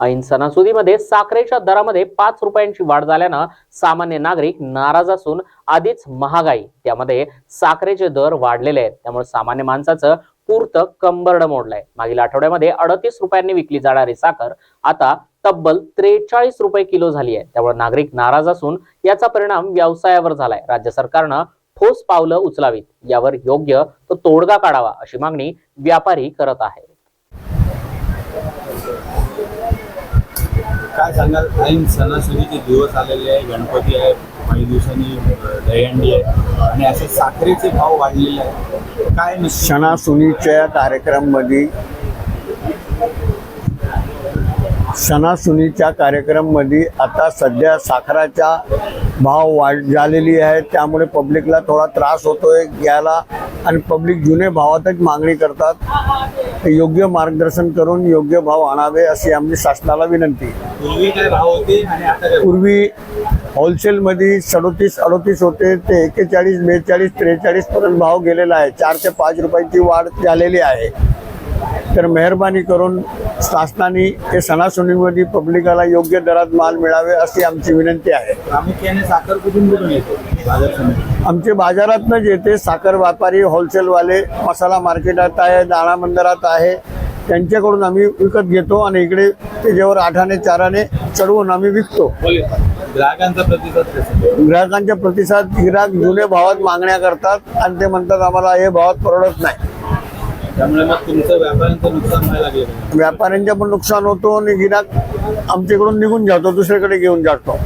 ऐन सणासुदीमध्ये साखरेच्या दरामध्ये पाच रुपयांची वाढ झाल्यानं सामान्य नागरिक नाराज असून आधीच महागाई. त्यामध्ये साखरेचे दर वाढलेले आहेत. त्यामुळे सामान्य माणसाचं पूर्त कंबरड मोडलंय. मागील आठवड्यामध्ये अडतीस रुपयांनी विकली जाणारी साखर आता तब्बल त्रेचाळीस रुपये किलो झाली आहे. त्यामुळे नागरिक नाराज असून याचा परिणाम व्यवसायावर झालाय. राज्य सरकारनं ठोस पावलं उचलावीत. यावर योग्य तो तोडगा काढावा अशी मागणी व्यापारी करत आहे काय सांगाल? ऐन सणासुदीचे दिवस आलेले आहे गणपती आहे काही दिवसांनी दहीहंडी आहे आणि असे साखरेचे भाव वाढलेले आहेत. काय निश्चित सणासुदीच्या कार्यक्रममध्ये सणासुदीच्या कार्यक्रममध्ये आता सध्या साखराच्या भाव वाढ झालेली आहे त्यामुळे पब्लिकला थोडा त्रास होतोय घ्यायला आणि पब्लिक जुने भावातच मागणी करतात. योग्य मार्गदर्शन करून योग्य भाव आणावे अशी आमची शासनाला विनंती. पूर्वी होलसेलमध्ये सदोतीस अडोतीस होते ते एक्केचाळीस बेचाळीस त्रेचाळीस पर्यंत भाव गेलेला आहे. चार ते पाच रुपयाची वाढ झालेली आहे. तर मेहरबानी करून शासनाने हे सणासुदीमध्ये पब्लिकाला योग्य दरात माल मिळावे अशी आमची विनंती आहे. प्रामुख्याने साखर कुठून कुठून येते? बाजार समिती. आमचे बाजारातनं येते साखर व्यापारी होलसेलवाले मसाला मार्केटात आहे दाणा बंदरात आहे त्यांच्याकडून आम्ही विकत घेतो आणि इकडे त्याच्यावर आठाने चाराने चढवून आम्ही विकतो. ग्राहकांचा प्रतिसाद? ग्राहकांच्या प्रतिसाद गिराक जुने भावात मागण्या करतात आणि ते म्हणतात आम्हाला हे भावात परवडत नाही. त्यामुळे मग तुमचं व्यापाऱ्यांचं नुकसान व्हायला लागलं व्यापाऱ्यांच्या पण नुकसान होतो आणि गिराक आमच्याकडून निघून जातो दुसरीकडे घेऊन जातो.